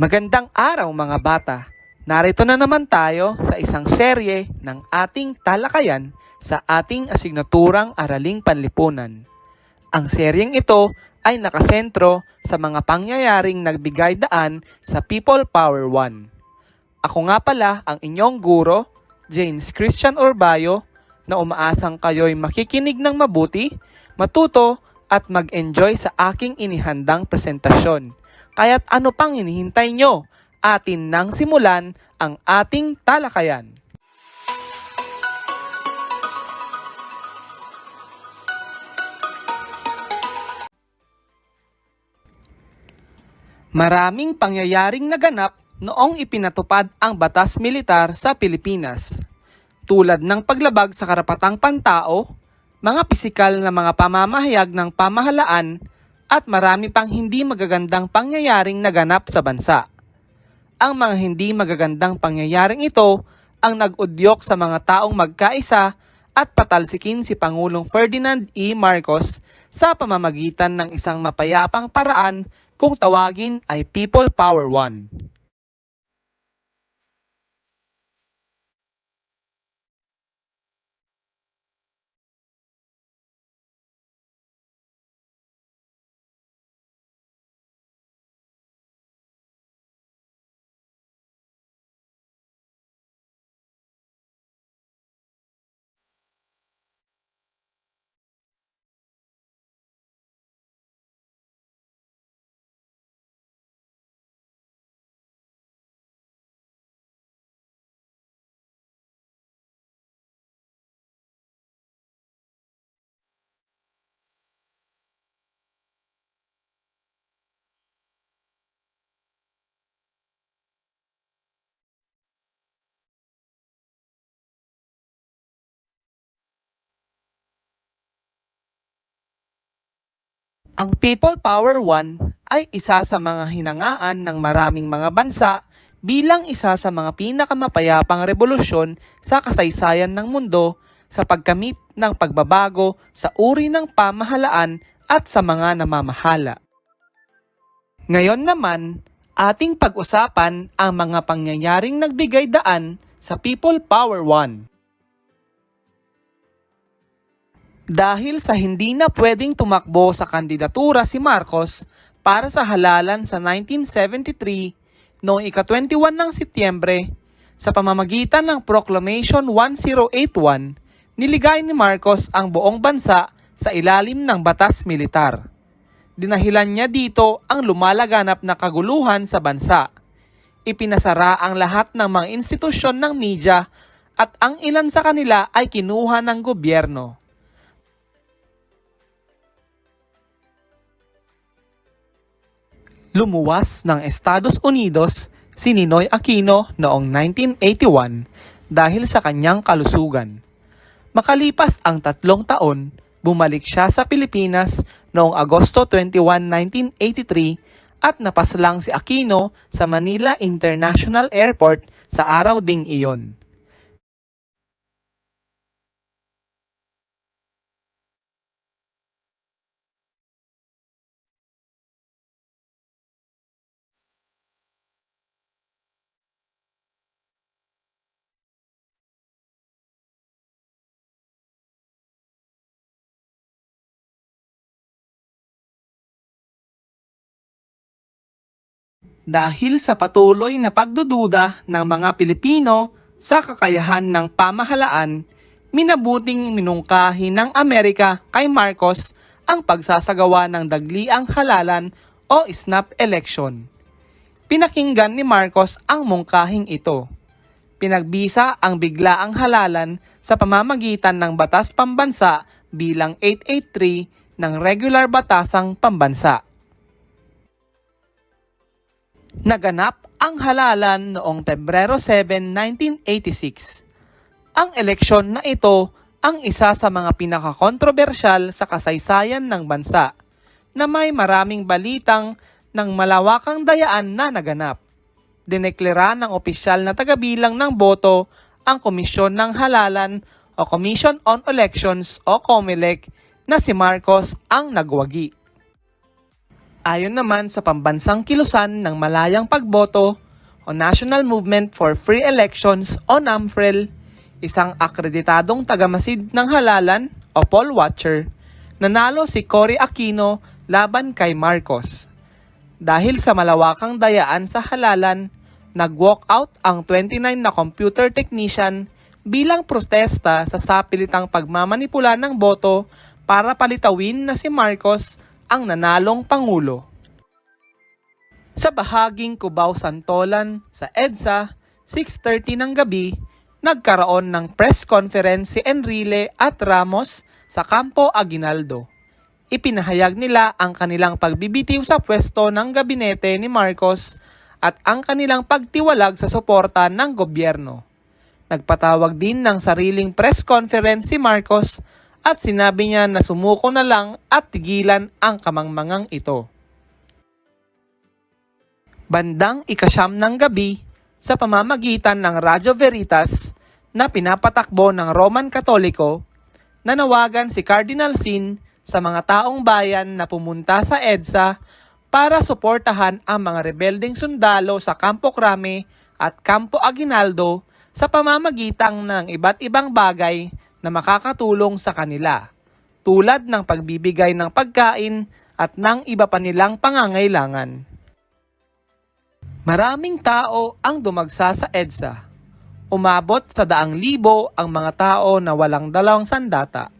Magandang araw mga bata! Narito na naman tayo sa isang serye ng ating talakayan sa ating asignaturang Araling Panlipunan. Ang seryeng ito ay nakasentro sa mga pangyayaring nagbigay daan sa People Power 1. Ako nga pala ang inyong guro, James Christian Orbayo, na umaasang kayo'y makikinig ng mabuti, matuto at mag-enjoy sa aking inihandang presentasyon. Kaya't ano pang hinihintay nyo? Atin nang simulan ang ating talakayan. Maraming pangyayaring naganap noong ipinatupad ang batas militar sa Pilipinas. Tulad ng paglabag sa karapatang pantao, mga pisikal na mga pamamahayag ng pamahalaan at marami pang hindi magagandang pangyayaring naganap sa bansa. Ang mga hindi magagandang pangyayaring ito ang nag-udyok sa mga taong magkaisa at patalsikin si Pangulong Ferdinand E. Marcos sa pamamagitan ng isang mapayapang paraan kung tawagin ay People Power One. Ang People Power One ay isa sa mga hinangaan ng maraming mga bansa bilang isa sa mga pinakamapayapang revolusyon sa kasaysayan ng mundo sa pagkamit ng pagbabago sa uri ng pamahalaan at sa mga namamahala. Ngayon naman, ating pag-usapan ang mga pangyayaring nagbigay daan sa People Power One. Dahil sa hindi na pwedeng tumakbo sa kandidatura si Marcos para sa halalan sa 1973 noong ika-21 ng Setyembre, sa pamamagitan ng Proclamation 1081, niligay ni Marcos ang buong bansa sa ilalim ng batas militar. Dinahilan niya dito ang lumalaganap na kaguluhan sa bansa. Ipinasara ang lahat ng mga institusyon ng media at ang ilan sa kanila ay kinuha ng gobyerno. Lumuwas ng Estados Unidos si Ninoy Aquino noong 1981 dahil sa kanyang kalusugan. Makalipas ang tatlong taon, bumalik siya sa Pilipinas noong Agosto 21, 1983 at napaslang si Aquino sa Manila International Airport sa araw ding iyon. Dahil sa patuloy na pagdududa ng mga Pilipino sa kakayahan ng pamahalaan, minabuting minungkahi ng Amerika kay Marcos ang pagsasagawa ng dagliang halalan o snap election. Pinakinggan ni Marcos ang mungkahing ito. Pinagbisa ang biglaang halalan sa pamamagitan ng batas pambansa bilang 883 ng regular batasang pambansa. Naganap ang halalan noong Pebrero 7, 1986. Ang eleksyon na ito ang isa sa mga pinakakontrobersyal sa kasaysayan ng bansa na may maraming balitang ng malawakang dayaan na naganap. Dineklara ng opisyal na tagabilang ng boto ang Komisyon ng Halalan o Commission on Elections o COMELEC na si Marcos ang nagwagi. Ayon naman sa pambansang kilusan ng malayang pagboto o National Movement for Free Elections o NAMFREL, isang akreditadong tagamasid ng halalan o poll watcher, nanalo si Cory Aquino laban kay Marcos. Dahil sa malawakang dayaan sa halalan, nag-walk out ang 29 na computer technician bilang protesta sa sapilitang pagmamanipula ng boto para palitawin na si Marcos ang nanalong pangulo. Sa bahaging Cubao Santolan sa EDSA, 6.30 ng gabi, nagkaroon ng press conference si Enrile at Ramos sa Campo Aguinaldo. Ipinahayag nila ang kanilang pagbibitiw sa pwesto ng gabinete ni Marcos at ang kanilang pagtiwalag sa suporta ng gobyerno. Nagpatawag din ng sariling press conference si Marcos at sinabi niya na sumuko na lang at tigilan ang kamangmangang ito. Bandang ikasyam ng gabi sa pamamagitan ng Radyo Veritas na pinapatakbo ng Roman Katoliko, nanawagan si Cardinal Sin sa mga taong bayan na pumunta sa EDSA para suportahan ang mga rebelding sundalo sa Campo Crame at Campo Aguinaldo sa pamamagitan ng iba't ibang bagay na makakatulong sa kanila, tulad ng pagbibigay ng pagkain at ng iba pa nilang pangangailangan. Maraming tao ang dumagsa sa EDSA. Umabot sa daang libo ang mga tao na walang dalawang sandata.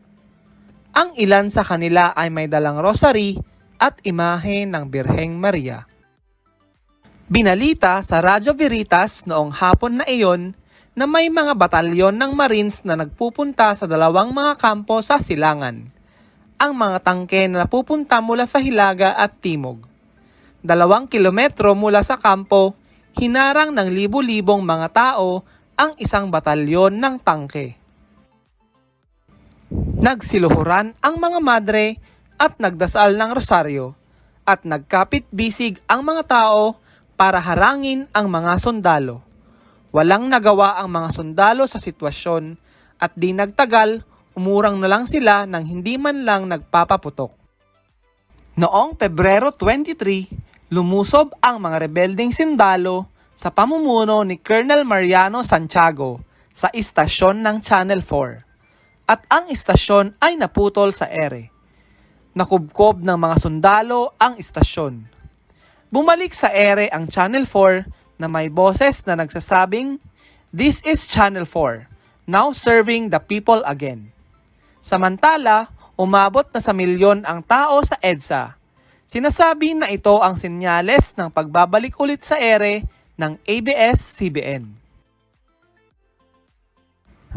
Ang ilan sa kanila ay may dalang rosary at imahe ng Birheng Maria. Binalita sa Radyo Veritas noong hapon na iyon na may mga batalyon ng Marines na nagpupunta sa dalawang mga kampo sa Silangan. Ang mga tangke na napupunta mula sa Hilaga at Timog. Dalawang kilometro mula sa kampo, hinarang ng libu-libong mga tao ang isang batalyon ng tangke. Nagsiluhuran ang mga madre at nagdasal ng rosaryo at nagkapit bisig ang mga tao para harangin ang mga sundalo. Walang nagawa ang mga sundalo sa sitwasyon at di nagtagal, umurang na lang sila nang hindi man lang nagpapaputok. Noong Pebrero 23, lumusob ang mga rebelding sundalo sa pamumuno ni Colonel Mariano Santiago sa istasyon ng Channel 4 at ang istasyon ay naputol sa ere. Nakubkob ng mga sundalo ang istasyon. Bumalik sa ere ang Channel 4 na may boses na nagsasabing, This is Channel 4, now serving the people again. Samantala, umabot na sa milyon ang tao sa EDSA. Sinasabi na ito ang senyales ng pagbabalik ulit sa ere ng ABS-CBN.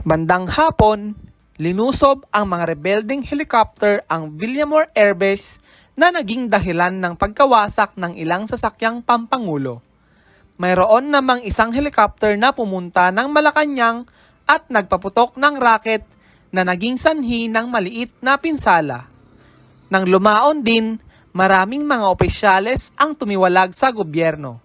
Bandang hapon, linusob ang mga rebelding helicopter ang Villamor Air Base na naging dahilan ng pagkawasak ng ilang sasakyang pampangulo. Mayroon namang isang helicopter na pumunta ng Malacanang at nagpaputok ng rocket na naging sanhi ng maliit na pinsala. Nang lumaon din, maraming mga opisyales ang tumiwalag sa gobyerno.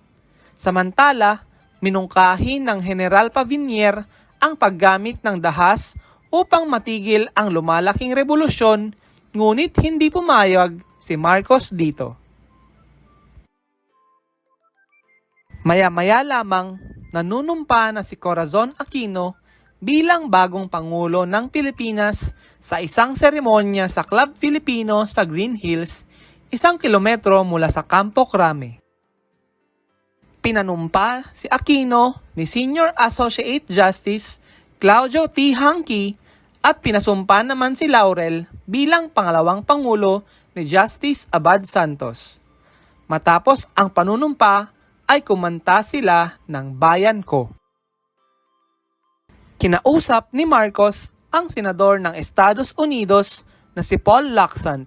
Samantala, minungkahi ng General Pavinier ang paggamit ng dahas upang matigil ang lumalaking revolusyon ngunit hindi pumayag si Marcos dito. Maya-maya lamang, nanunumpa na si Corazon Aquino bilang bagong Pangulo ng Pilipinas sa isang seremonya sa Club Filipino sa Green Hills, isang kilometro mula sa Campo Crame. Pinanumpa si Aquino ni Senior Associate Justice Claudio T. Hanky at pinasumpa naman si Laurel bilang pangalawang Pangulo ni Justice Abad Santos. Matapos ang panunumpa ay kumanta sila ng Bayan Ko. Kinausap ni Marcos ang senador ng Estados Unidos na si Paul Laxant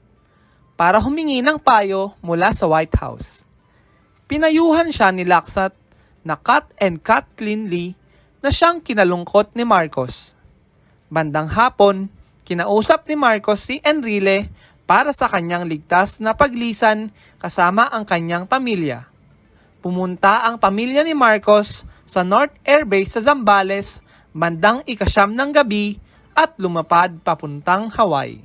para humingi ng payo mula sa White House. Pinayuhan siya ni Laxant na cut and cut cleanly na siyang kinalungkot ni Marcos. Bandang hapon, kinausap ni Marcos si Enrile para sa kanyang ligtas na paglisan kasama ang kanyang pamilya pumunta ang pamilya ni Marcos sa North Air Base sa Zambales bandang ikasyam ng gabi at lumapad papuntang Hawaii.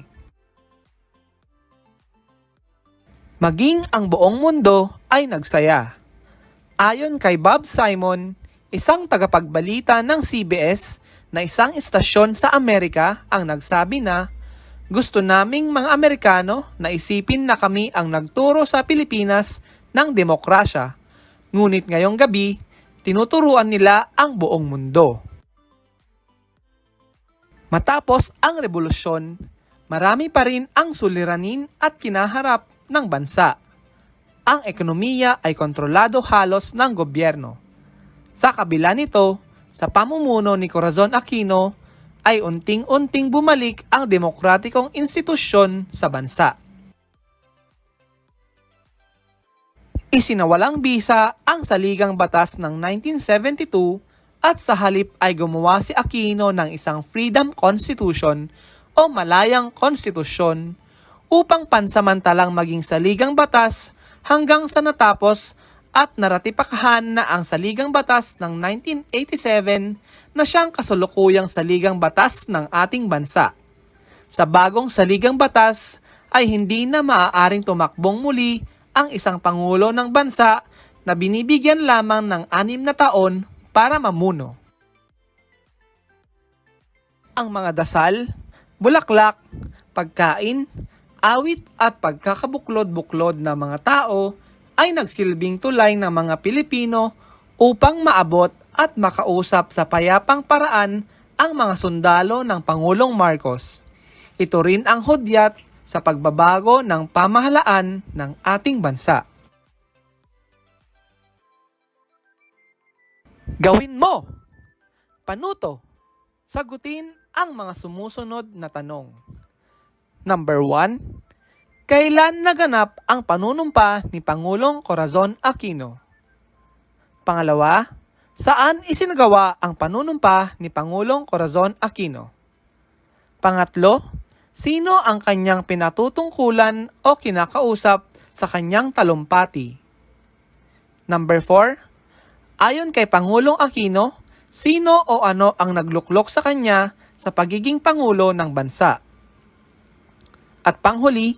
Maging ang buong mundo ay nagsaya. Ayon kay Bob Simon, isang tagapagbalita ng CBS na isang istasyon sa Amerika ang nagsabi na gusto naming mga Amerikano na isipin na kami ang nagturo sa Pilipinas ng demokrasya. Ngunit ngayong gabi, tinuturuan nila ang buong mundo. Matapos ang revolusyon, marami pa rin ang suliranin at kinaharap ng bansa. Ang ekonomiya ay kontrolado halos ng gobyerno. Sa kabila nito, sa pamumuno ni Corazon Aquino, ay unting-unting bumalik ang demokratikong institusyon sa bansa. Isinawalang bisa ang saligang batas ng 1972 at sa halip ay gumawa si Aquino ng isang Freedom Constitution o Malayang Konstitusyon upang pansamantalang maging saligang batas hanggang sa natapos at naratipakahan na ang saligang batas ng 1987 na siyang kasulukuyang saligang batas ng ating bansa. Sa bagong saligang batas ay hindi na maaaring tumakbong muli ang isang pangulo ng bansa na binibigyan lamang ng anim na taon para mamuno. Ang mga dasal, bulaklak, pagkain, awit at pagkakabuklod-buklod ng mga tao ay nagsilbing tulay ng mga Pilipino upang maabot at makausap sa payapang paraan ang mga sundalo ng Pangulong Marcos. Ito rin ang hudyat sa pagbabago ng pamahalaan ng ating bansa. Gawin mo! Panuto! Sagutin ang mga sumusunod na tanong. Number 1. Kailan naganap ang panunumpa ni Pangulong Corazon Aquino? Pangalawa, saan isinagawa ang panunumpa ni Pangulong Corazon Aquino? Pangatlo, sino ang kanyang pinatutungkulan o kinakausap sa kanyang talumpati? Number 4, ayon kay Pangulong Aquino, sino o ano ang nagluklok sa kanya sa pagiging Pangulo ng bansa? At panghuli,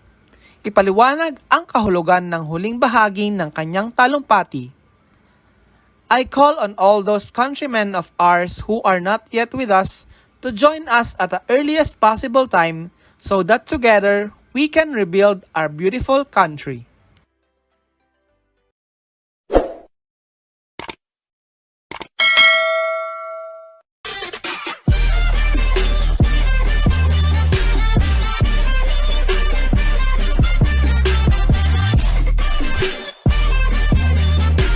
ipaliwanag ang kahulugan ng huling bahagi ng kanyang talumpati. I call on all those countrymen of ours who are not yet with us to join us at the earliest possible time so that together we can rebuild our beautiful country.